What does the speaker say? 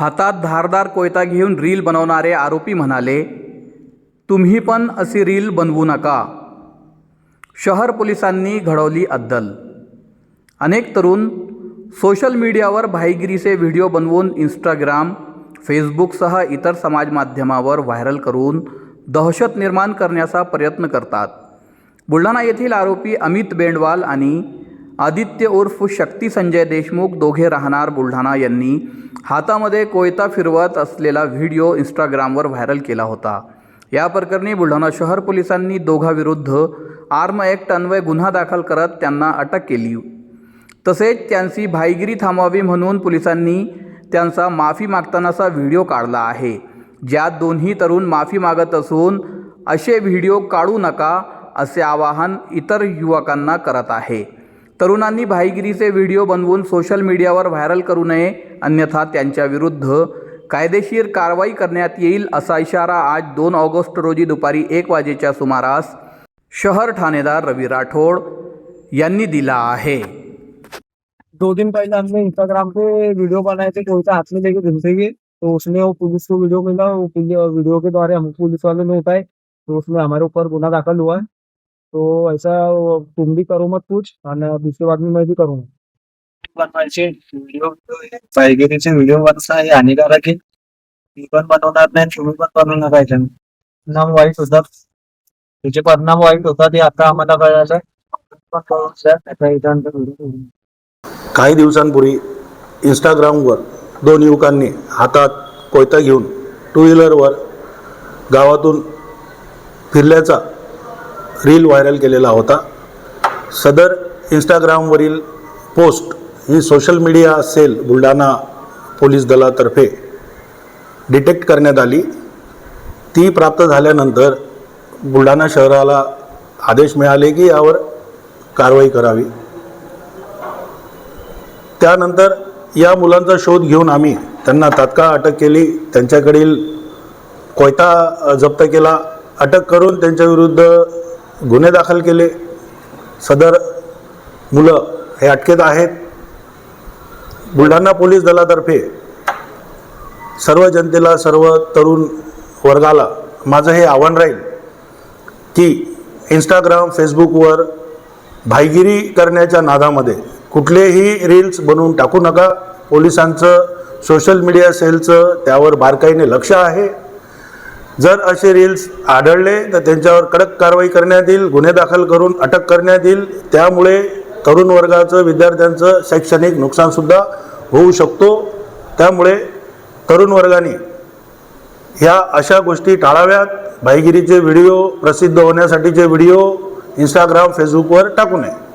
हातात धारदार कोयता घेऊन रील बनवणारे आरोपी म्हणाले तुम्ही पण अशी रील बनवू नका. शहर पोलिसांनी घडवली अद्दल. अनेक तरुण सोशल मीडियावर भाईगिरीचे व्हिडिओ बनवून इंस्टाग्राम फेसबुकसह इतर समाजमाध्यमावर व्हायरल करून दहशत निर्माण करण्याचा प्रयत्न करतात. बुलढाणा येथील आरोपी अमित बेंडवाल आणि आदित्य उर्फ शक्ती संजय देशमुख दोघे राहणार बुलढाणा यांनी हातामध्ये कोयता फिरवत असलेला व्हिडिओ इंस्टाग्रामवर व्हायरल केला होता. या प्रकरणी बुलढाणा शहर पोलिसांनी दोघांविरुद्ध आर्म ॲक्ट अन्वय गुन्हा दाखल करत त्यांना अटक केली. तसेच त्यांची भाईगिरी थांबवावी म्हणून पोलिसांनी त्यांचा माफी मागतानाचा व्हिडिओ काढला आहे. ज्यात दोन्ही तरुण माफी मागत असून असे व्हिडिओ काढू नका असे आवाहन इतर युवकांना करत आहे. तरुणांनी भाईगिरीचे व्हिडिओ बनवून सोशल मीडियावर व्हायरल करू नये अन्यथा त्यांच्या विरुद्ध कायदेशीर कारवाई करण्यात येईल असा इशारा आज दोन ऑगस्ट रोजी दुपारी एक वाजेच्या सुमारास शहर ठाणेदार रवी राठोड यांनी दिला आहे. दो दिन पहले हमने इंस्टाग्राम पे वीडियो बनाए थे कोई सा हाथ में लेके तो उसने वो पुलिस को वीडियो मिला वो वीडियो के द्वारा हम पुलिस वाले ने उठाए तो उसमें हमारे ऊपर गुना दाखल हुआ है तो ऐसा तुम भी करो मत कुछ आणि दूसरी बात में मैं भी करूँगा बनवायचे व्हिडिओ पायगिरीचे व्हिडिओ बनवणं हे हानिकारक आहे मी पण बनवणार नाही तुम्ही पण बनवू नका याच्यानं. परिणाम वाईट होतात त्याचे परिणाम वाईट होतात हे आता आम्हाला कळायचं करू. काही दिवसांपूर्वी इंस्टाग्रामवर दोन युवकांनी हातात कोयता घेऊन टू व्हीलरवर गावातून फिरल्याचा रील व्हायरल केलेला होता. सदर इंस्टाग्रामवरील पोस्ट ही social media cell Buldhana police दलातर्फे डिटेक्ट करण्यात आली. ती प्राप्त झाल्यानंतर बुलढाणा शहराला आदेश मिळाले की यावर कारवाई करावी. त्यानंतर या मुलांचा शोध घेऊन आम्ही त्यांना तात्काळ अटक केली. त्यांच्याकडील कोयता जप्त केला. अटक करून त्यांच्याविरुद्ध गुन्हे दाखल केले. सदर मुलं हे अटकेत आहेत. बुलढाणा पोलीस दलातर्फे सर्व जनतेला सर्व तरुण वर्गाला माझं हे आव्हान राहील की इंस्टाग्राम फेसबुकवर भाईगिरी करण्याच्या नादामध्ये कुठलेही रील्स बनवून टाकू नका. पोलिसांचं सोशल मीडिया सेलचं त्यावर बारकाईने लक्ष आहे. जर असे रील्स आढळले तर त्यांच्यावर कडक कारवाई करण्यात येईल गुन्हे दाखल करून अटक करण्यात येईल. त्यामुळे तरुण वर्गाचं विद्यार्थ्यांचं शैक्षणिक नुकसानसुद्धा होऊ शकतो. त्यामुळे तरुण वर्गाने ह्या अशा गोष्टी टाळाव्यात. भाईगिरीचे व्हिडिओ प्रसिद्ध होण्यासाठीचे व्हिडिओ इंस्टाग्राम फेसबुकवर टाकू नये.